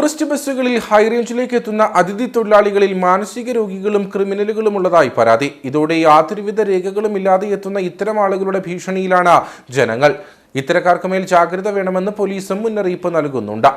Tourist ബസ്സുകളിൽ ഹൈറേഞ്ചിലേക്ക് എത്തുന്ന അതിഥി തൊഴിലാളികളിൽ മാനസിക രോഗികളും ക്രിമിനലുകളും ഉള്ളതായി പരാതി. ഇതോടെ യാതൊരുവിധ രേഖകളും ഇല്ലാതെ എത്തുന്ന ഇത്തരം ആളുകളുടെ ഭീഷണിയിലാണ് ജനങ്ങൾ. ഇത്തരക്കാർക്ക് മേൽ ജാഗ്രത വേണമെന്ന് പോലീസും മുന്നറിയിപ്പ് നൽകുന്നുണ്ട്.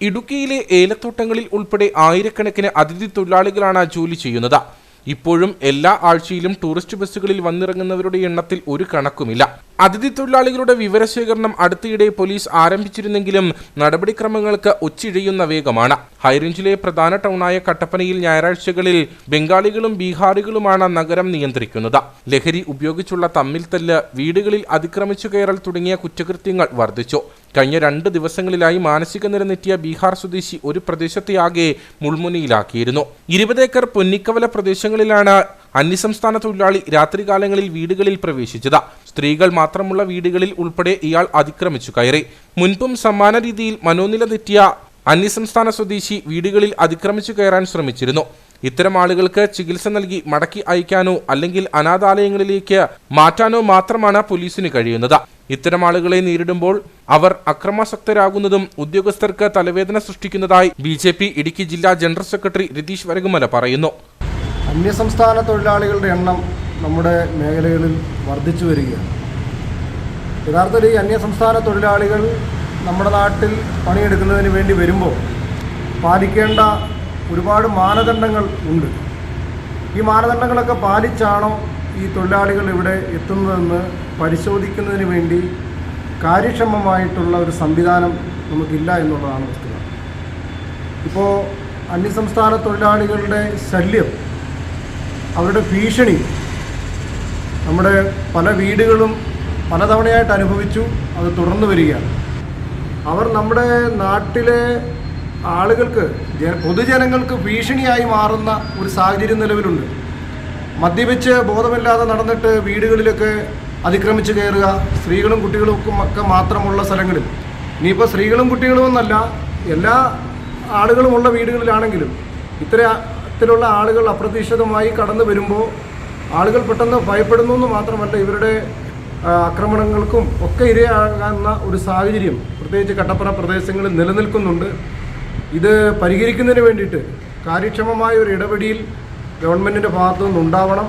ഇടുക്കിയിലെ ഏലത്തോട്ടങ്ങളിൽ ഉൾപ്പെടെ ആയിരക്കണക്കിന് അതിഥി തൊഴിലാളികളാണ് ജോലി ചെയ്യുന്നത്. ഇപ്പോഴും എല്ലാ ആഴ്ചയിലും ടൂറിസ്റ്റ് ബസ്സുകളിൽ വന്നിറങ്ങുന്നവരുടെ എണ്ണത്തിൽ ഒരു കണക്കുമില്ല. അതിഥി തൊഴിലാളികളുടെ വിവരശേഖരണം അടുത്തിടെ പോലീസ് ആരംഭിച്ചിരുന്നെങ്കിലും നടപടിക്രമങ്ങൾക്ക് ഒച്ചിഴയുന്ന വേഗമാണ്. ഹൈറേഞ്ചിലെ പ്രധാന ടൗണായ കട്ടപ്പനയിൽ ഞായറാഴ്ചകളിൽ ബംഗാളികളും ബീഹാറികളുമാണ് നഗരം നിയന്ത്രിക്കുന്നത്. ലഹരി ഉപയോഗിച്ചുള്ള തമ്മിൽ തല്ല് വീടുകളിൽ അതിക്രമിച്ചു കയറൽ തുടങ്ങിയ കുറ്റകൃത്യങ്ങൾ വർദ്ധിച്ചു. കഴിഞ്ഞ രണ്ട് ദിവസങ്ങളിലായി മാനസിക നെറ്റിയ ബീഹാർ സ്വദേശി ഒരു പ്രദേശത്തെയാകെ മുൾമുനയിലാക്കിയിരുന്നു. ഇരുപതേക്കർ പൊന്നിക്കവല പ്രദേശങ്ങളിലാണ് അന്യസംസ്ഥാന തൊഴിലാളി രാത്രികാലങ്ങളിൽ വീടുകളിൽ പ്രവേശിച്ചത്. സ്ത്രീകൾ മാത്രമുള്ള വീടുകളിൽ ഉൾപ്പെടെ ഇയാൾ അതിക്രമിച്ചു കയറി. മുൻപും സമാന രീതിയിൽ മനോനില തെറ്റിയ അന്യസംസ്ഥാന സ്വദേശി വീടുകളിൽ അതിക്രമിച്ചു കയറാൻ ശ്രമിച്ചിരുന്നു. ഇത്തരം ആളുകൾക്ക് ചികിത്സ നൽകി മടക്കി അയക്കാനോ അല്ലെങ്കിൽ അനാഥാലയങ്ങളിലേക്ക് മാറ്റാനോ മാത്രമാണ് പോലീസിന് കഴിയുന്നത്. ഇത്തരം ആളുകളെ നേരിടുമ്പോൾ അവർ അക്രമാസക്തരാകുന്നതും ഉദ്യോഗസ്ഥർക്ക് തലവേദന സൃഷ്ടിക്കുന്നതായി ബി ജെ പി ഇടുക്കി ജില്ലാ ജനറൽ സെക്രട്ടറി രതീഷ് വരകുമല പറയുന്നു. അന്യസംസ്ഥാന തൊഴിലാളികളുടെ എണ്ണം നമ്മുടെ മേഖലകളിൽ വർദ്ധിച്ചു വരികയാണ്. യഥാർത്ഥത്തിൽ ഈ അന്യസംസ്ഥാന തൊഴിലാളികൾ നമ്മുടെ നാട്ടിൽ പണിയെടുക്കുന്നതിന് വേണ്ടി വരുമ്പോൾ പാലിക്കേണ്ട ഒരുപാട് മാനദണ്ഡങ്ങൾ ഉണ്ട്. ഈ മാനദണ്ഡങ്ങളൊക്കെ പാലിച്ചാണോ ഈ തൊഴിലാളികൾ ഇവിടെ എത്തുന്നതെന്ന് പരിശോധിക്കുന്നതിന് വേണ്ടി കാര്യക്ഷമമായിട്ടുള്ള ഒരു സംവിധാനം നമുക്കില്ല എന്നുള്ളതാണ് വസ്തുത. ഇപ്പോൾ അന്യസംസ്ഥാന തൊഴിലാളികളുടെ ശല്യം അവരുടെ ഭീഷണി നമ്മുടെ പല വീടുകളും പലതവണയായിട്ട് അനുഭവിച്ചു അത് തുടർന്നു വരികയാണ്. അവർ നമ്മുടെ നാട്ടിലെ ആളുകൾക്ക് പൊതുജനങ്ങൾക്ക് ഭീഷണിയായി മാറുന്ന ഒരു സാഹചര്യം നിലവിലുണ്ട്. മദ്യപിച്ച് ബോധമില്ലാതെ നടന്നിട്ട് വീടുകളിലൊക്കെ അതിക്രമിച്ച് കയറുക സ്ത്രീകളും കുട്ടികളും ഒക്കെ മാത്രമുള്ള സ്ഥലങ്ങളിൽ. ഇനിയിപ്പോൾ സ്ത്രീകളും കുട്ടികളും എന്നല്ല എല്ലാ ആളുകളുമുള്ള വീടുകളിലാണെങ്കിലും ഇത്തരത്തിലുള്ള ആളുകൾ അപ്രതീക്ഷിതമായി കടന്നു വരുമ്പോൾ ആളുകൾ പെട്ടെന്ന് ഭയപ്പെടുന്നു എന്ന് മാത്രമല്ല ഇവരുടെ ആക്രമണങ്ങൾക്കും ഒക്കെ ഇരയാകുന്ന ഒരു സാഹചര്യം പ്രത്യേകിച്ച് കട്ടപ്പന പ്രദേശങ്ങളിൽ നിലനിൽക്കുന്നുണ്ട്. ഇത് പരിഹരിക്കുന്നതിന് വേണ്ടിയിട്ട് കാര്യക്ഷമമായ ഒരു ഇടപെടിയിൽ ഗവൺമെന്റിന്റെ ഭാഗത്തു നിന്നുണ്ടാവണം.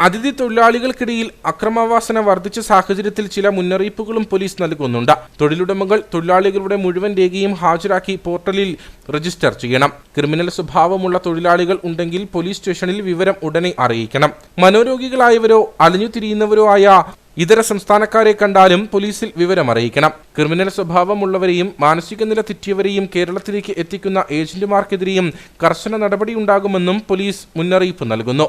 അതിഥി തൊഴിലാളികൾക്കിടയിൽ അക്രമവാസന വർദ്ധിച്ച സാഹചര്യത്തിൽ ചില മുന്നറിയിപ്പുകളും പോലീസ് നൽകുന്നുണ്ട്. തൊഴിലുടമകൾ തൊഴിലാളികളുടെ മുഴുവൻ രേഖയും ഹാജരാക്കി പോർട്ടലിൽ രജിസ്റ്റർ ചെയ്യണം. ക്രിമിനൽ സ്വഭാവമുള്ള തൊഴിലാളികൾ ഉണ്ടെങ്കിൽ പോലീസ് സ്റ്റേഷനിൽ വിവരം ഉടനെ അറിയിക്കണം. മനോരോഗികളായവരോ അലഞ്ഞുതിരിയുന്നവരോ ആയ ഇതര സംസ്ഥാനക്കാരെ കണ്ടാലും പോലീസിൽ വിവരം അറിയിക്കണം. ക്രിമിനൽ സ്വഭാവമുള്ളവരെയും മാനസിക നില തെറ്റിയവരെയും കേരളത്തിലേക്ക് എത്തിക്കുന്ന ഏജന്റുമാർക്കെതിരെയും കർശന നടപടിയുണ്ടാകുമെന്നും പോലീസ് മുന്നറിയിപ്പ് നൽകുന്നു.